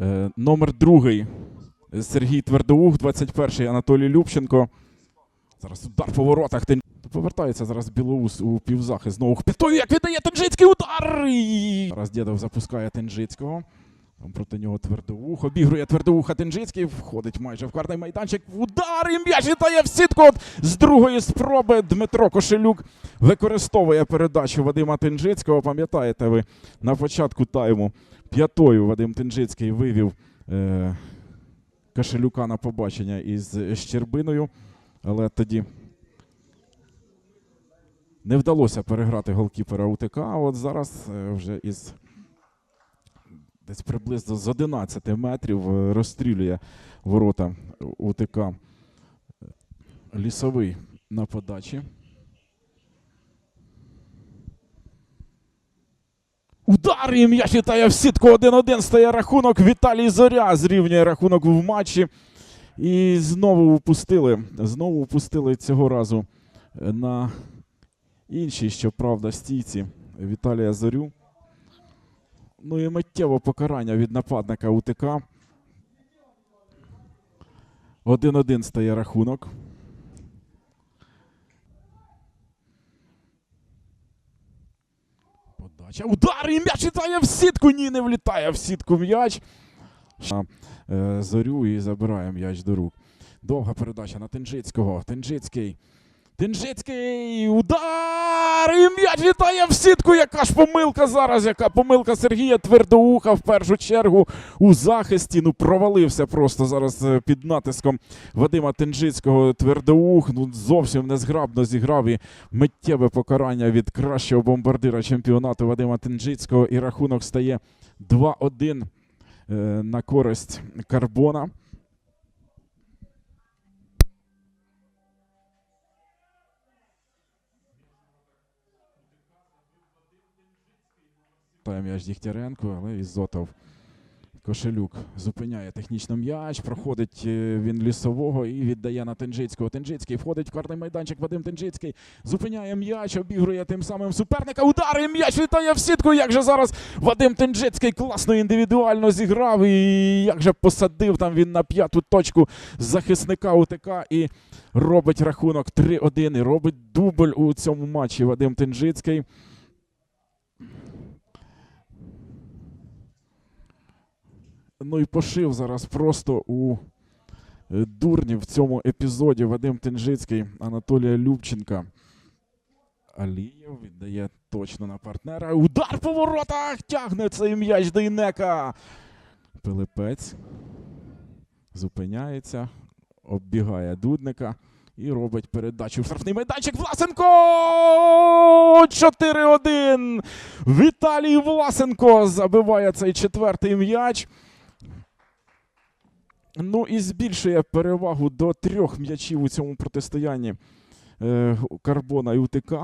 Е, номер другий Сергій Твердоух, 21-й Анатолій Любченко. Зараз удар по воротах. Повертається зараз Білоус у півзахист. Знову Пітою, як віддає Тенжицький удар! Зараз Дєдов запускає Тенжицького. Там проти нього Твердоух. Обігрує Твердоуха Тенжицький. Входить майже в карний майданчик. Удар! І м'яч літає в сітку. От з другої спроби Дмитро Кошелюк використовує передачу Вадима Тенжицького. Пам'ятаєте ви на початку тайму п'ятою Вадим Тенжицький вивів е, Кошелюка на побачення із Щербиною. Але тоді не вдалося переграти голкіпера УТК. А от зараз е, вже із десь приблизно з 11 метрів е, розстрілює ворота УТК лісовий на подачі. Удар і м'яч літає в сітку 1-1 стає рахунок. Віталій Зоря зрівнює рахунок в матчі. І знову упустили. Знову упустили цього разу е, на іншій, щоправда, стійці Віталія Зорю. Ну і миттєво покарання від нападника УТК. 1-1 стає рахунок. Подача. Удар! І м'яч літає в сітку. Ні, не влітає в сітку м'яч. Е, Зорю і забирає м'яч до рук. Довга передача на Тенжицького. Тенжицький. Тенжицький. Удар! І м'яч літає в сітку. Яка ж помилка зараз? Яка помилка Сергія Твердоуха в першу чергу у захисті. Ну, провалився просто зараз е, під натиском Вадима Тенжицького. Твердоух. Ну, зовсім незграбно зіграв і миттєве покарання від кращого бомбардира чемпіонату Вадима Тенжицького. І рахунок стає 2-1 е, на користь Карбона. М'яч Дігтяренко, але Ізотов. Кошелюк зупиняє технічно м'яч, проходить е, він лісового і віддає на Тенжицького. Тенжицький входить в карний майданчик. Вадим Тенжицький зупиняє м'яч, обігрує тим самим суперника. Удар і м'яч літає в сітку. Як же зараз Вадим Тенжицький класно індивідуально зіграв і як же посадив там він на п'яту точку захисника УТК і робить рахунок 3-1. І робить дубль у цьому матчі Вадим Тенжицький. Ну і пошив зараз просто у е, дурні в цьому епізоді Вадим Тенжицький, Анатолія Любченка. Алієв віддає точно на партнера. Удар по воротах! Тягне цей м'яч до Інека. Пилипець зупиняється, оббігає Дудника і робить передачу в штрафний майданчик. Власенко! 4-1! Віталій Власенко забиває цей четвертий м'яч. Ну і збільшує перевагу до трьох м'ячів у цьому протистоянні е, Карбона і УТК.